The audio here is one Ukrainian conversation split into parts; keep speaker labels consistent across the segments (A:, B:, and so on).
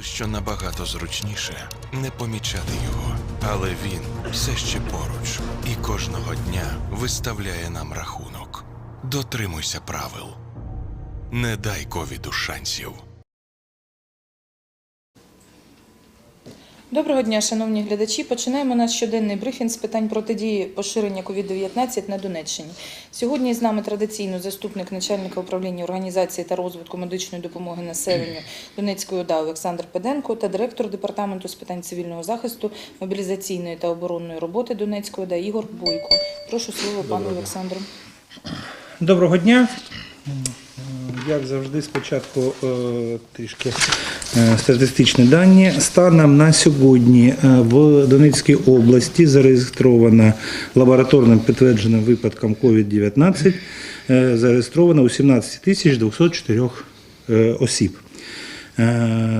A: Що набагато зручніше не помічати його, але він все ще поруч і кожного дня виставляє нам рахунок. Дотримуйся правил. Не дай ковіду шансів.
B: Доброго дня, шановні глядачі. Починаємо наш щоденний брифінг з питань протидії поширення COVID-19 на Донеччині. Сьогодні з нами традиційно заступник начальника управління організації та розвитку медичної допомоги населенню Донецької ОДА Олександр Педенко та директор департаменту з питань цивільного захисту, мобілізаційної та оборонної роботи Донецької ОДА Ігор Бойко. Прошу слово пану Олександру.
C: Доброго дня. Як завжди, спочатку е, трішки е, статистичні дані. Станом на сьогодні е, в Донецькій області зареєстровано лабораторним підтвердженим випадком COVID-19 е, зареєстровано у 17 тисяч 204 е, осіб.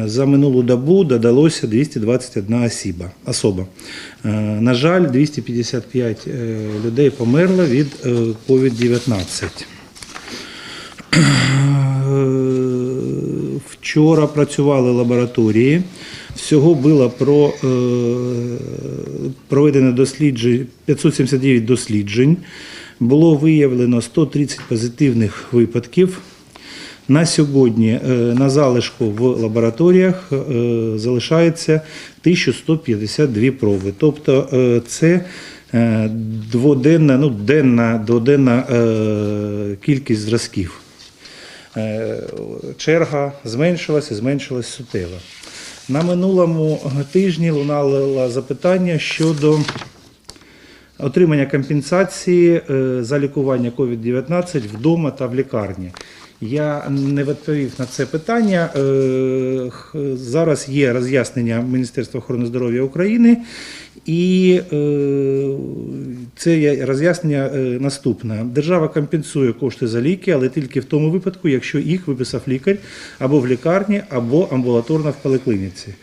C: За минулу добу додалося 221 осіба, особа. На жаль, 255 е, людей померло від е, COVID-19. Вчора працювали лабораторії. Всього було про, е, проведено досліджень, 579 досліджень. Було виявлено 130 позитивних випадків. На сьогодні е, на залишку в лабораторіях е, залишається 1152 проби. Тобто це дводенна, ну, денна, дводенна кількість зразків. Е, Черга зменшилася, зменшилась суттєво. На минулому тижні лунало запитання щодо отримання компенсації е, за лікування COVID-19 вдома та в лікарні. Я не відповів на це питання. Е, Зараз є роз'яснення Міністерства охорони здоров'я України, і це є роз'яснення е, наступне. Держава компенсує кошти за ліки, але тільки в тому випадку, якщо їх виписав лікар або в лікарні, або амбулаторно в поліклініці.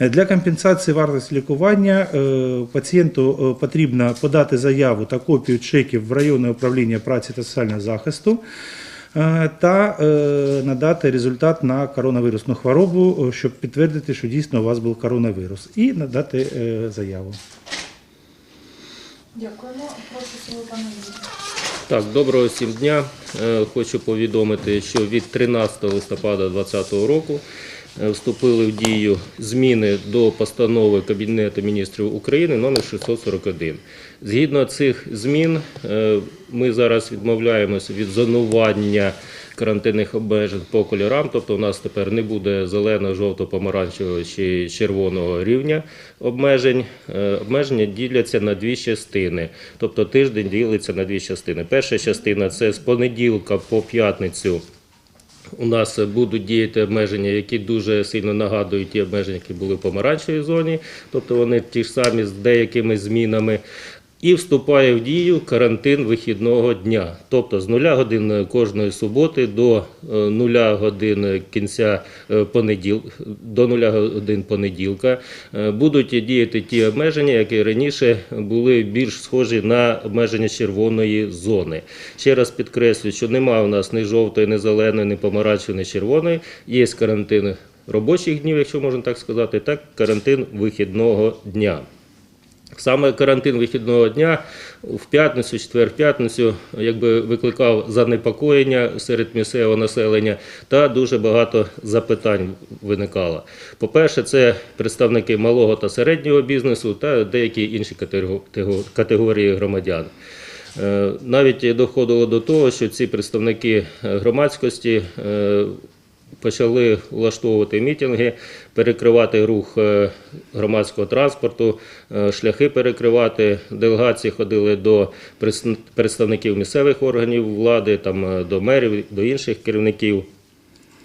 C: Е, Для компенсації вартості лікування е, пацієнту потрібно подати заяву та копію чеків в районне управління праці та соціального захисту та надати результат на коронавірусну хворобу, щоб підтвердити, що дійсно у вас був коронавірус, і надати заяву.
B: Дякуємо. Прошу слово пану
D: Так, доброго всім дня. Е, Хочу повідомити, що від 13 листопада 2020 року е, вступили в дію зміни до постанови Кабінету міністрів України номер 641. Згідно цих змін, е, ми зараз відмовляємося від зонування карантинних обмежень по кольорам, тобто у нас тепер не буде зеленого, жовтого, помаранчевого чи червоного рівня обмежень. Е, Обмеження діляться на дві частини, тобто тиждень ділиться на дві частини. Перша частина це з понеділка по п'ятницю. У нас будуть діяти обмеження, які дуже сильно нагадують ті обмеження, які були в помаранчевій зоні, тобто вони ті ж самі з деякими змінами. І вступає в дію карантин вихідного дня, тобто з нуля годин кожної суботи до е, нуля годин кінця е, понеділ, до нуля годин понеділка е, будуть діяти ті обмеження, які раніше були більш схожі на обмеження червоної зони. Ще раз підкреслюю, що немає у нас ні жовтої, ні зеленої, ні помаранчевої, ні червоної. Є карантин робочих днів, якщо можна так сказати, так карантин вихідного дня. Саме карантин вихідного дня в п'ятницю, четвер п'ятницю, якби викликав занепокоєння серед місцевого населення та дуже багато запитань виникало. По-перше, це представники малого та середнього бізнесу та деякі інші категорії громадян. Е, Навіть доходило до того, що ці представники громадськості е, почали влаштовувати мітинги, перекривати рух е, громадського транспорту, е, шляхи перекривати. Делегації ходили до представників місцевих органів влади, там, е, до мерів, до інших керівників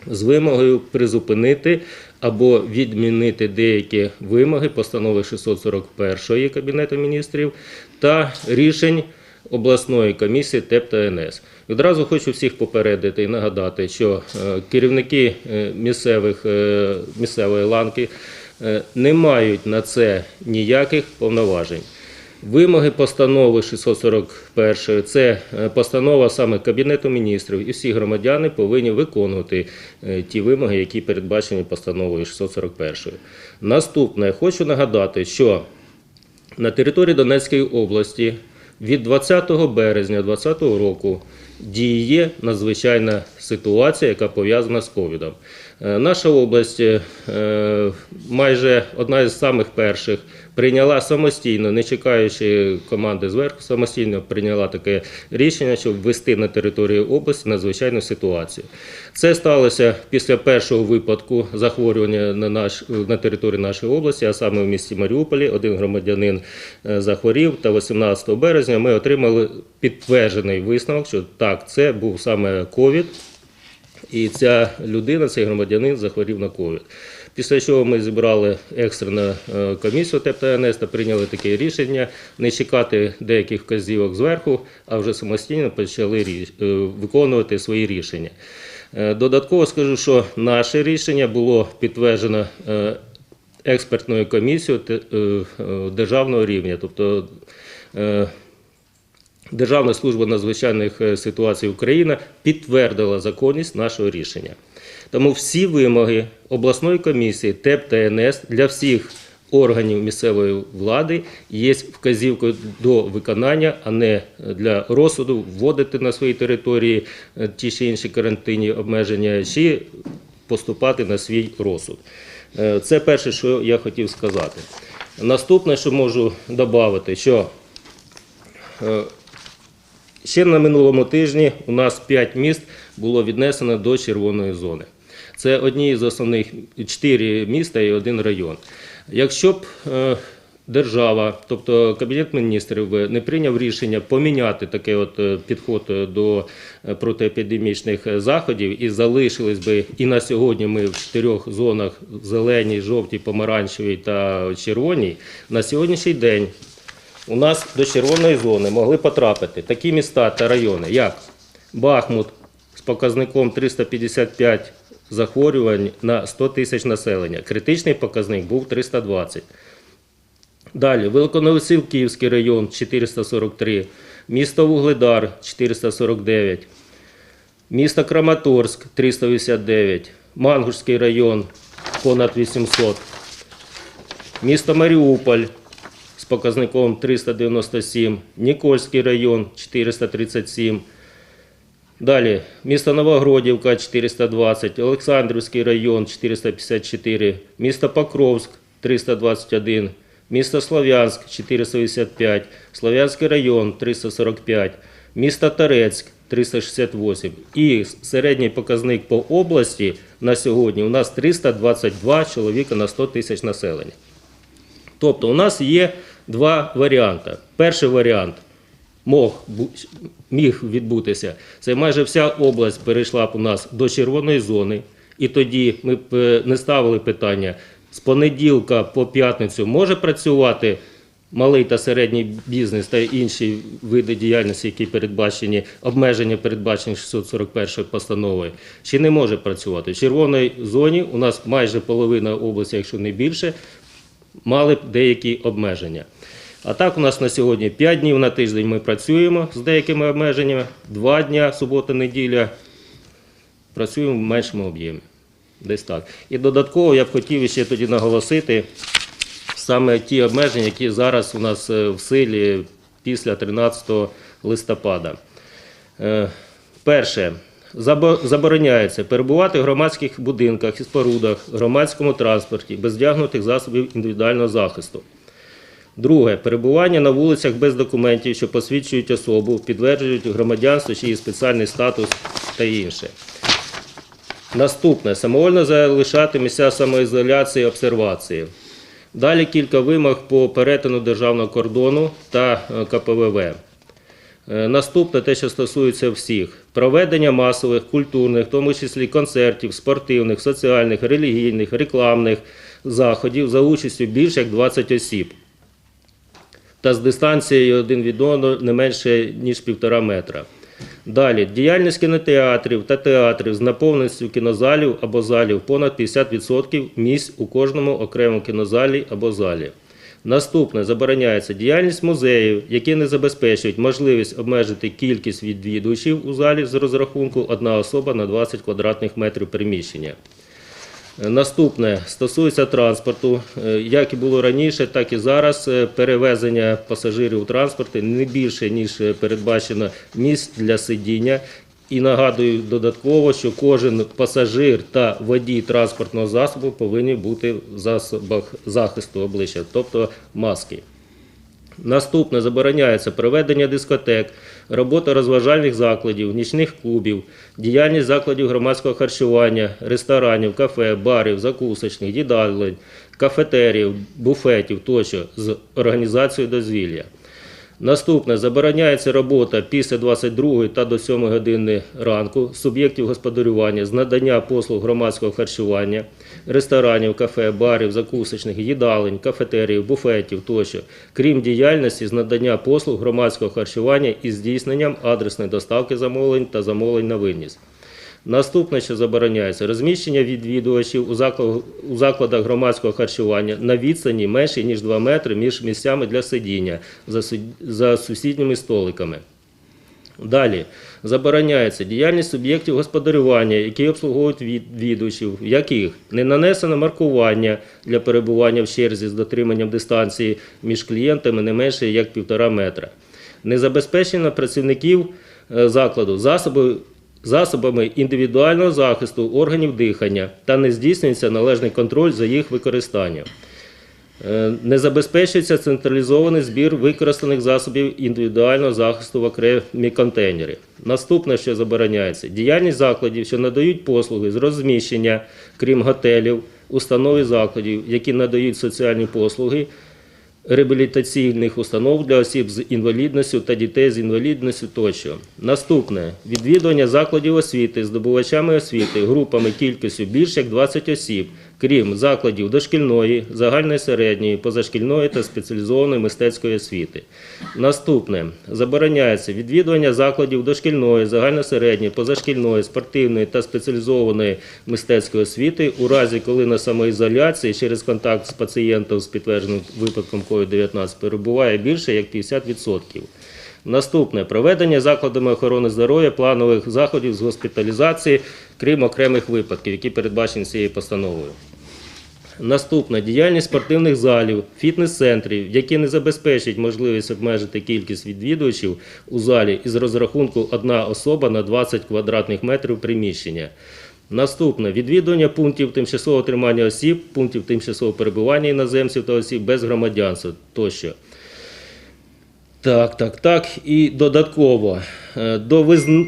D: з вимогою призупинити або відмінити деякі вимоги постанови 641 Кабінету міністрів та рішень обласної комісії ТЕП та НС. Відразу хочу всіх попередити і нагадати, що е, керівники е, місцевих, е, місцевої ланки не мають на це ніяких повноважень. Вимоги постанови 641 це постанова саме Кабінету міністрів, і всі громадяни повинні виконувати ті вимоги, які передбачені постановою 641. Наступне, хочу нагадати, що на території Донецької області від 20 березня 2020 року діє надзвичайна ситуація, яка пов'язана з ковідом. Е, Наша область е, майже одна із самих перших прийняла самостійно, не чекаючи команди зверху, самостійно прийняла таке рішення, щоб ввести на територію області надзвичайну ситуацію. Це сталося після першого випадку захворювання на, наш, на території нашої області, а саме в місті Маріуполі. Один громадянин е, захворів, та 18 березня ми отримали підтверджений висновок, що так, це був саме ковід. І ця людина, цей громадянин, захворів на ковід. Після чого ми зібрали екстрену е, комісію ТЕП-ТНС та прийняли таке рішення не чекати деяких вказівок зверху, а вже самостійно почали е, виконувати свої рішення. Е, Додатково скажу, що наше рішення було підтверджено експертною комісією державного рівня, тобто Державна служба надзвичайних ситуацій України підтвердила законність нашого рішення. Тому всі вимоги обласної комісії ТЕП та НС для всіх органів місцевої влади є вказівкою до виконання, а не для розсуду вводити на своїй території е, ті чи інші карантинні обмеження, чи поступати на свій розсуд. Е, Це перше, що я хотів сказати. Наступне, що можу додати, що е, Ще на минулому тижні у нас 5 міст було віднесено до червоної зони. Це одні з основних 4 міста і один район. Якщо б е, держава, тобто Кабінет міністрів, не прийняв рішення поміняти такий от е, підход е, до протиепідемічних заходів і залишились би і на сьогодні ми в чотирьох зонах зеленій, жовтій, помаранчевій та червоній, на сьогоднішній день у нас до червоної зони могли потрапити такі міста та райони, як Бахмут з показником 355 захворювань на 100 тисяч населення. Критичний показник був 320. Далі Великоновосилківський район 443, місто Вугледар 449, місто Краматорськ 389, Мангушський район понад 800, місто Маріуполь з показником 397, Нікольський район 437. Далі. Місто Новогродівка 420, Олександрівський район 454, місто Покровськ 321, місто Слов'янськ 485, Слов'янський район 345, місто Торецьк 368. І середній показник по області на сьогодні. У нас 322 чоловіка на 100 тисяч населення. Тобто у нас є два варіанти. Перший варіант міг відбутися. Це майже вся область перейшла б у нас до червоної зони, і тоді ми б е, не ставили питання, з понеділка по п'ятницю може працювати малий та середній бізнес та інші види діяльності, які передбачені, обмеження передбачені 641 постановою, чи не може працювати. В червоній зоні у нас майже половина області, якщо не більше, мали б деякі обмеження. А так у нас на сьогодні 5 днів на тиждень ми працюємо з деякими обмеженнями, 2 дня, субота, неділя, працюємо в меншому об'ємі. Десь так. І додатково я б хотів ще тоді наголосити саме ті обмеження, які зараз у нас е, в силі після 13 листопада. Е, Перше. Забороняється перебувати в громадських будинках і спорудах, громадському транспорті без вдягнутих засобів індивідуального захисту. Друге. Перебування на вулицях без документів, що посвідчують особу, підтверджують громадянство чи її спеціальний статус та інше. Наступне. Самовольно залишати місця самоізоляції і обсервації. Далі кілька вимог по перетину державного кордону та е, КПВВ. Е, Наступне те, що стосується всіх: проведення масових, культурних, в тому числі концертів, спортивних, соціальних, релігійних, рекламних заходів за участю більше як 20 осіб та з дистанцією один від одного не менше ніж півтора метра. Далі діяльність кінотеатрів та театрів з наповненістю кінозалів або залів понад 50% місць у кожному окремому кінозалі або залі. Наступне забороняється діяльність музеїв, які не забезпечують можливість обмежити кількість відвідувачів у залі з розрахунку одна особа на 20 квадратних метрів приміщення. Наступне стосується транспорту. Е, Як і було раніше, так і зараз е, перевезення пасажирів у транспорті не більше, ніж е, передбачено місць для сидіння. І нагадую додатково, що кожен пасажир та водій транспортного засобу повинні бути в засобах захисту обличчя, тобто маски. Наступне забороняється проведення дискотек, робота розважальних закладів, нічних клубів, діяльність закладів громадського харчування, ресторанів, кафе, барів, закусочних, їдалень, кафетерів, буфетів тощо з організацією дозвілля. Наступне забороняється робота після 22 та до 7 години ранку суб'єктів господарювання з надання послуг громадського харчування, ресторанів, кафе, барів, закусочних, їдалень, кафетеріїв, буфетів тощо, крім діяльності з надання послуг громадського харчування із здійсненням адресної доставки замовлень та замовлень на виніс. Наступне, що забороняється, розміщення відвідувачів у закладах, у закладах громадського харчування на відстані менше, ніж 2 метри між місцями для сидіння за, за сусідніми столиками. Далі забороняється діяльність суб'єктів господарювання, які обслуговують відвідувачів, яких не нанесено маркування для перебування в черзі з дотриманням дистанції між клієнтами не менше як півтора метра. Не забезпечено працівників е, закладу засоби, засобами індивідуального захисту органів дихання та не здійснюється належний контроль за їх використанням. Е, Не забезпечується централізований збір використаних засобів індивідуального захисту в окремі контейнери. Наступне, що забороняється, діяльність закладів, що надають послуги з розміщення, крім готелів, установ і закладів, які надають соціальні послуги, реабілітаційних установ для осіб з інвалідністю та дітей з інвалідністю тощо. Наступне відвідування закладів освіти здобувачами освіти групами кількістю більш як 20 осіб, крім закладів дошкільної, загальної середньої, позашкільної та спеціалізованої мистецької освіти. Наступне забороняється відвідування закладів дошкільної, загальносередньої, позашкільної, спортивної та спеціалізованої мистецької освіти у разі, коли на самоізоляції через контакт з пацієнтом з підтвердженим випадком COVID-19 перебуває більше як 50%. Наступне проведення закладами охорони здоров'я планових заходів з госпіталізації, крім окремих випадків, які передбачені цією постановою. Наступне діяльність спортивних залів, фітнес-центрів, які не забезпечують можливість обмежити кількість відвідувачів у залі із розрахунку одна особа на 20 квадратних метрів приміщення. Наступне відвідування пунктів тимчасового тримання осіб, пунктів тимчасового перебування іноземців та осіб без громадянства тощо. Так, так, так. І додатково е,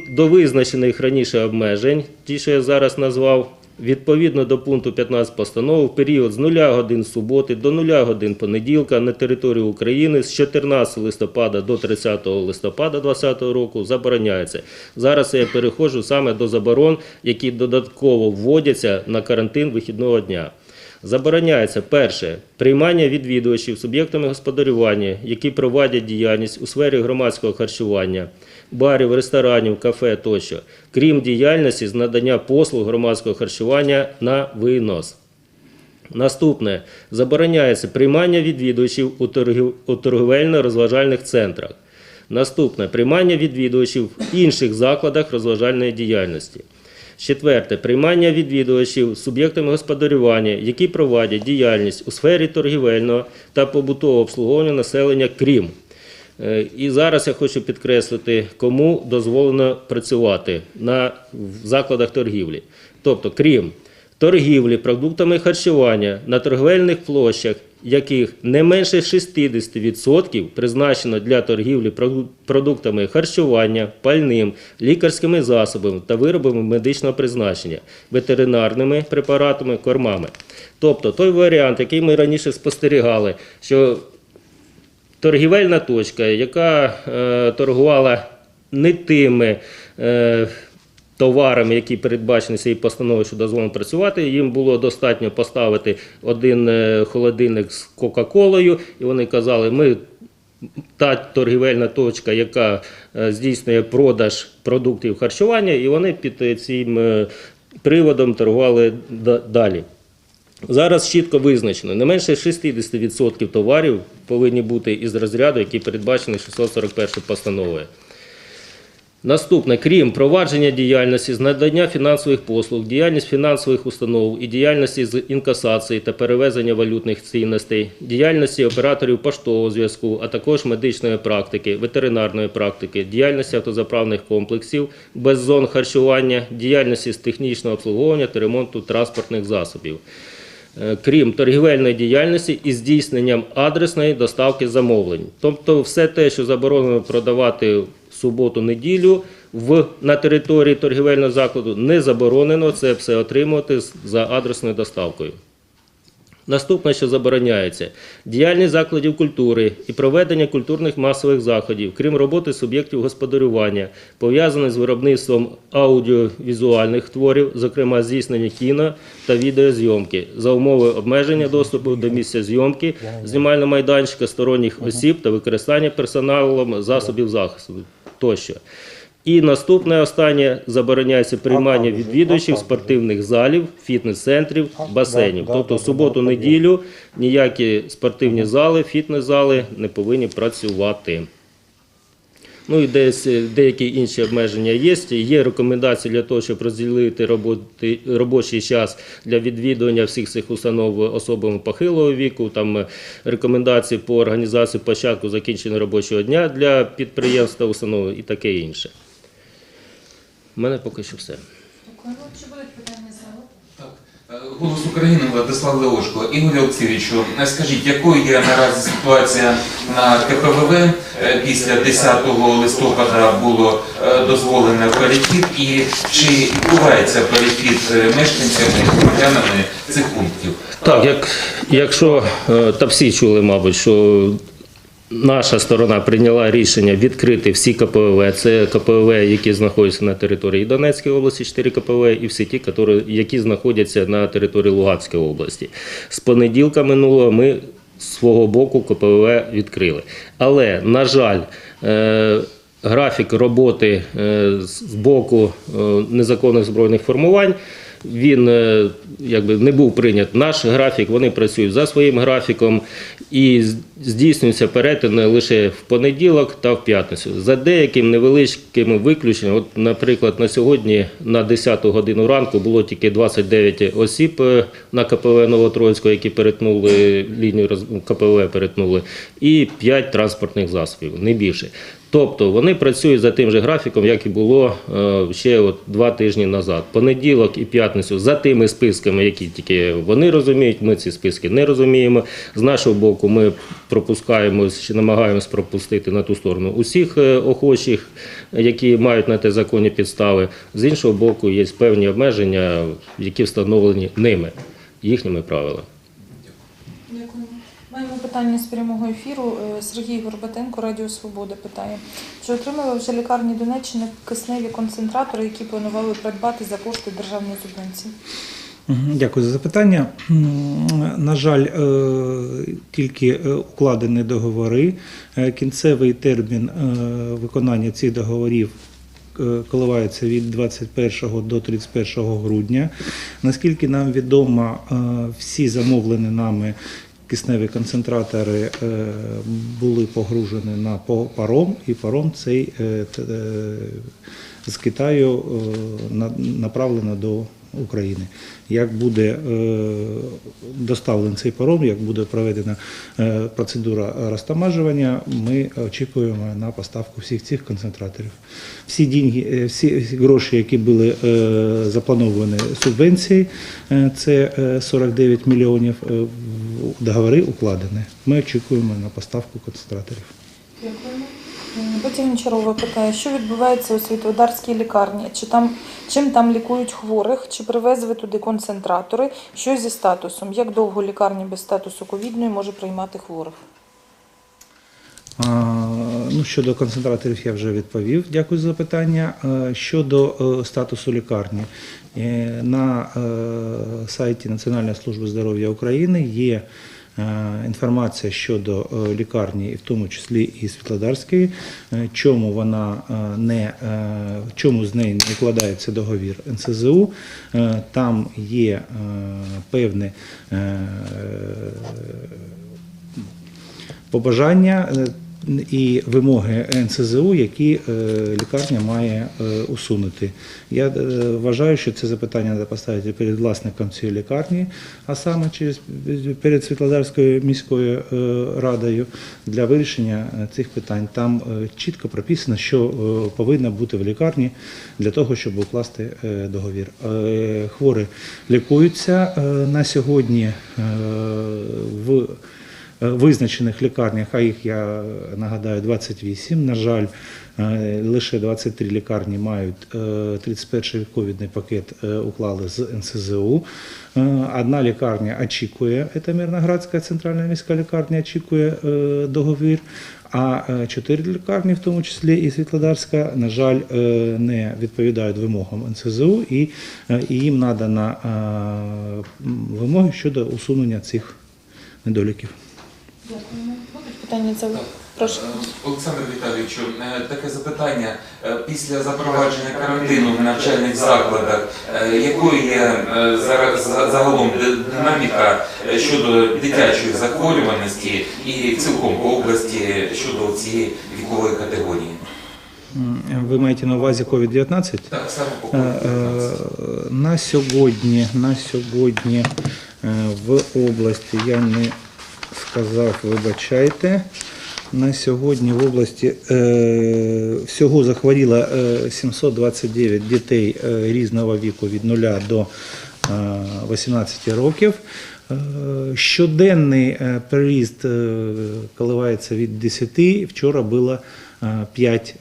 D: до визначених раніше обмежень, ті, що я зараз назвав, відповідно до пункту 15 постанови, в період з 0 годин суботи до 0 годин понеділка на території України з 14 листопада до 30 листопада 2020 року забороняється. Зараз я переходжу саме до заборон, які додатково вводяться на карантин вихідного дня. Забороняється перше приймання відвідувачів суб'єктами господарювання, які проводять діяльність у сфері громадського харчування, барів, ресторанів, кафе тощо, крім діяльності з надання послуг громадського харчування на винос. Наступне забороняється приймання відвідувачів у торговельно-розважальних центрах. Наступне приймання відвідувачів в інших закладах розважальної діяльності. Четверте приймання відвідувачів суб'єктами господарювання, які проводять діяльність у сфері торгівельного та побутового обслуговування населення, крім. Е, І зараз я хочу підкреслити, кому дозволено працювати на закладах торгівлі. Тобто, крім торгівлі продуктами харчування на торговельних площах, яких не менше 60% призначено для торгівлі продуктами харчування, пальним, лікарськими засобами та виробами медичного призначення, ветеринарними препаратами, кормами. Тобто той варіант, який ми раніше спостерігали, що торгівельна точка, яка е, торгувала не тими е, товарами, які передбачені цією постановою, що дозволено працювати, їм було достатньо поставити один е, холодильник з Кока-Колою, і вони казали, ми. Та торгівельна точка, яка е, здійснює продаж продуктів харчування, і вони під е, цим приводом торгували далі. Зараз чітко визначено, не менше 60% товарів повинні бути із розряду, який передбачений 641 постановою. Наступне, крім провадження діяльності з надання фінансових послуг, діяльність фінансових установ і діяльності з інкасації та перевезення валютних цінностей, діяльності операторів поштового зв'язку, а також медичної практики, ветеринарної практики, діяльності автозаправних комплексів без зон харчування, діяльності з технічного обслуговування та ремонту транспортних засобів. Е, крім торгівельної діяльності і здійсненням адресної доставки замовлень. Тобто все те, що заборонено продавати суботу-неділю в, на території торгівельного закладу, не заборонено це все отримувати за адресною доставкою. Наступне, що забороняється, діяльність закладів культури і проведення культурних масових заходів, крім роботи суб'єктів господарювання, пов'язаних з виробництвом аудіовізуальних творів, зокрема здійснення кіно та відеозйомки, за умови обмеження доступу до місця зйомки, знімального майданчика сторонніх осіб та використання персоналом засобів захисту тощо. І наступне останнє забороняється приймання відвідувачів спортивних залів, фітнес-центрів, басейнів. Тобто в суботу-неділю ніякі спортивні зали, фітнес-зали не повинні працювати. Ну і десь е, деякі інші обмеження є. Є рекомендації для того, щоб розділити роботи, робочий час для відвідування всіх цих установ особами похилого віку. Там е, рекомендації по організації початку закінчення робочого дня для підприємств та установ і таке інше. У мене поки що все.
B: Дякую. Чи будуть питання залу?
E: Так. Е, Голос України Владислав Леошко. Ігор Олексійовичу, скажіть, якою є наразі ситуація на КПВВ? Е, Після 10 листопада було е, дозволений перехід і чи відбувається перехід мешканцями, громадянами цих пунктів?
D: Так, як, якщо та всі чули, мабуть, що наша сторона прийняла рішення відкрити всі КПВ. Це КПВ, які знаходяться на території Донецької області, 4 КПВ, і всі ті, які- знаходяться на території Луганської області. З понеділка минулого ми з свого боку КПВ відкрили. Але, на жаль, е, графік роботи е, з боку е, незаконних збройних формувань він якби не був прийнят наш графік. Вони працюють за своїм графіком і здійснюються перетини лише в понеділок та в п'ятницю. За деяким невеличкими виключенням. От, наприклад, на сьогодні на 10 годину ранку було тільки 29 осіб е, на КПВ Новотроїцького, які перетнули лінію КПВ, перетнули, і 5 транспортних засобів, не більше. Тобто вони працюють за тим же графіком, як і було е, ще от два тижні назад. Понеділок і п'ятницю за тими списками, які тільки вони розуміють. Ми ці списки не розуміємо. З нашого боку, ми пропускаємо чи намагаємось пропустити на ту сторону усіх е, охочих, які мають на те законні підстави. З іншого боку, є певні обмеження, які встановлені ними, їхніми правилами.
B: Питання з прямого ефіру. Е, Сергій Горбатенко, Радіо Свобода питає, чи отримали вже лікарні Донеччини кисневі концентратори, які планували придбати за кошти державної субвенції?
C: Дякую за запитання. На жаль, е, тільки е, укладені договори. Кінцевий термін виконання цих договорів коливається від 21 до 31 грудня. Наскільки нам відомо, всі замовлені нами кисневі концентратори е, були погружені на паром, і паром цей е, е, з Китаю на- направлено до України. Як буде доставлений цей паром, як буде проведена процедура розтамажування, ми очікуємо на поставку всіх цих концентраторів. Всі деньги, всі гроші, які були заплановані субвенції, це е, 49 мільйонів, договори укладені. Ми очікуємо на поставку концентраторів.
B: Потім Гончарова питає, що відбувається у Світлодарській лікарні? Чи там, чим там лікують хворих? Чи привезли туди концентратори? Що зі статусом? Як довго лікарня без статусу ковідної може приймати хворих?
C: А, Ну, щодо концентраторів я вже відповів. Дякую за запитання. Е, Щодо е, статусу лікарні, на е, сайті Національної служби здоров'я України є е, інформація щодо е, лікарні, і в тому числі і Світлодарської, е, чому вона е, не е, чому з нею не укладається договір НСЗУ. Е, Там є е, певне е, побажання е, і вимоги НСЗУ, які е, лікарня має е, усунути. Я е, вважаю, що це запитання треба поставити перед власником цієї лікарні, а саме через перед Світлодарською міською радою для вирішення цих питань. Там чітко прописано, що повинно бути в лікарні для того, щоб укласти договір. Хворі лікуються на сьогодні в визначених лікарнях, а їх я нагадаю 28. На жаль, е, лише 23 лікарні мають е, 31-й ковідний пакет е, уклали з НСЗУ. Е, Одна лікарня очікує, це Мирноградська центральна міська лікарня, очікує е, договір. А е, чотири лікарні, в тому числі і Світлодарська, на жаль, е, не відповідають вимогам НСЗУ, і, е, їм надана е, вимоги щодо усунення цих недоліків.
B: Будуть питання це прошу.
E: Е, Олександр Віталійовичу, е, таке запитання. Е, Після запровадження карантину в навчальних закладах, якою є зараз загалом динаміка щодо дитячої захворюваності і цілком по області щодо цієї вікової категорії?
C: Ви маєте на увазі COVID-19?
E: Так, саме по
C: Е,
E: COVID-19.
C: е, На сьогодні, на сьогодні в області я не сказав, вибачайте. На сьогодні в області е, всього захворіло е, 729 дітей е, різного віку від 0 до е, 18 років. Е, Щоденний е, переїзд е, коливається від 10. Вчора було 5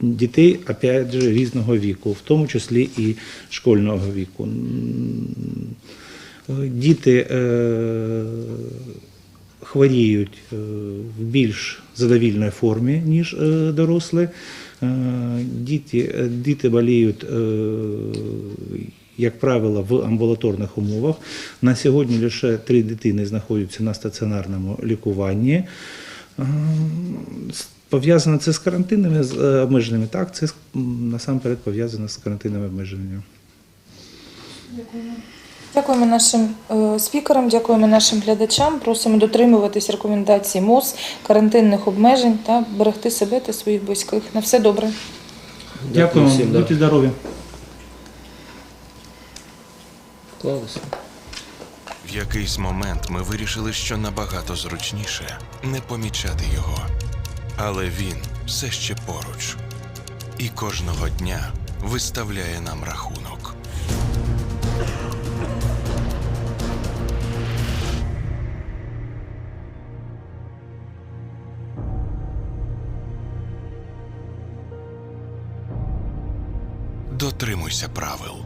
C: дітей, опять же, різного віку, в тому числі і школьного віку. Діти хворіють е, в більш задовільній формі, ніж е, дорослі. Е, Діти, діти боліють, як правило, в амбулаторних умовах. На сьогодні лише три дитини знаходяться на стаціонарному лікуванні. Пов'язано це з карантинними обмеженнями. Так, це насамперед пов'язано з карантинними обмеженнями.
B: Дякуємо нашим е, спікерам, дякуємо нашим глядачам. Просимо дотримуватись рекомендацій МОЗ, карантинних обмежень та берегти себе та своїх близьких. На все добре.
C: Дякую,
D: всім. да.
C: будьте здорові.
D: Вклалися.
A: В якийсь момент ми вирішили, що набагато зручніше не помічати його. Але він все ще поруч. І кожного дня виставляє нам рахунок. Дотримуйся правил.